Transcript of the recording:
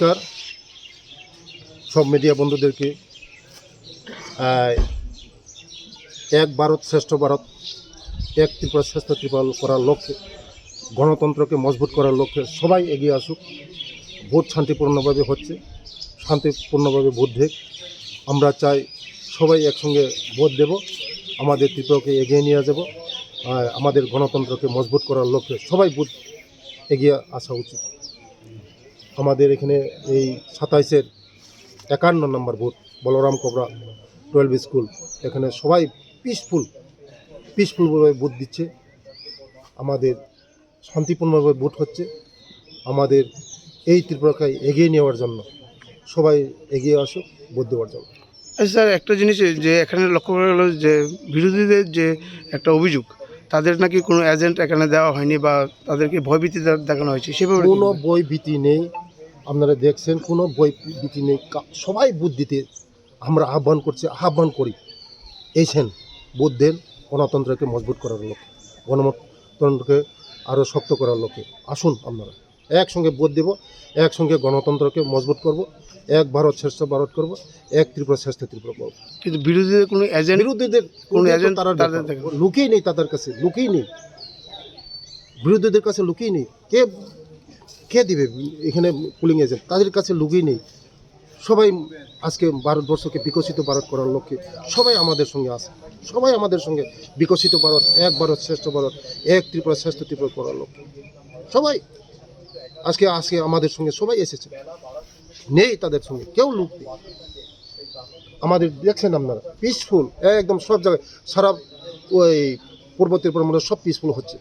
নমস্কার। সব মিডিয়া বন্ধুদেরকে এক ভারত শ্রেষ্ঠ ভারত, এক ত্রিপুরা শ্রেষ্ঠ ত্রিপাল করার লক্ষ্যে, গণতন্ত্রকে মজবুত করার লক্ষ্যে সবাই এগিয়ে আসুক। ভোট শান্তিপূর্ণভাবে হচ্ছে, শান্তিপূর্ণভাবে ভোট দেখ আমরা চাই সবাই একসঙ্গে ভোট দেব, আমাদের ত্রিপুরাকে এগিয়ে নিয়ে যাব আমাদের গণতন্ত্রকে মজবুত করার লক্ষ্যে সবাই ভোট এগিয়ে আসা উচিত। আমাদের এখানে এই সাতাইশের একান্ন নম্বর বুথ বলরাম কোবরা টুয়েলভ স্কুল এখানে সবাই পিসফুল পিসফুলভাবে বুথ দিচ্ছে। আমাদের শান্তিপূর্ণভাবে ভোট হচ্ছে। আমাদের এই ত্রিপুরাকে এগিয়ে নেওয়ার জন্য সবাই এগিয়ে আসুক ভোট দেওয়ার জন্য। আচ্ছা স্যার একটা জিনিস যে এখানে লক্ষ্য করা গেলো যে বিরোধীদের যে একটা অভিযোগ তাদের নাকি কোনো এজেন্ট এখানে দেওয়া হয়নি বা তাদেরকে ভয়ভীতি দেখানো হয়েছে সেভাবে কোনো বই ভীতি নেই। আপনারা দেখছেন কোনো বই বিক্রি নেই। সবাই বুদ্ধিতে আমরা আহ্বান করছি আহ্বান করি। এইছেন দেন গণতন্ত্রকে মজবুত করার লক্ষ্যে গণতন্ত্রকে আরও শক্ত করার লক্ষ্যে। আসুন আপনারা একসঙ্গে বোধ দেব একসঙ্গে গণতন্ত্রকে মজবুত করব এক ভারত শ্রেষ্ঠ ভারত করব এক ত্রিপুরা শ্রেষ্ঠ ত্রিপুরা করব। কিন্তু বিরোধীদের কোনো এজেন্ট বিরোধীদের কোনো এজেন্ট তারা লুকিয়ে নেই তাদের কাছে লুকিয়ে নেই। বিরোধীদের কাছে লুকিয়ে নেই। কে কে দিবে? এখানে পুলিং এজেন্ট তাদের কাছে লুকিয়ে নেই। সবাই আজকে ভারতবর্ষকে বিকশিত ভারত করার লক্ষ্যে সবাই আমাদের সঙ্গে আছে। সবাই আমাদের সঙ্গে বিকশিত ভারত, এক ভারত শ্রেষ্ঠ ভারত, এক ত্রিপুরা শ্রেষ্ঠ ত্রিপুরা করার লক্ষ্যে। সবাই আজকে আজকে আমাদের সঙ্গে সবাই এসেছে। নেই তাদের সঙ্গে, কেউ লুক নেই। আমাদের দেখছেন আপনারা পিসফুল একদম সব জায়গায় সারা ওই পূর্ব ত্রিপুরার মধ্যে সব পিসফুল হচ্ছে।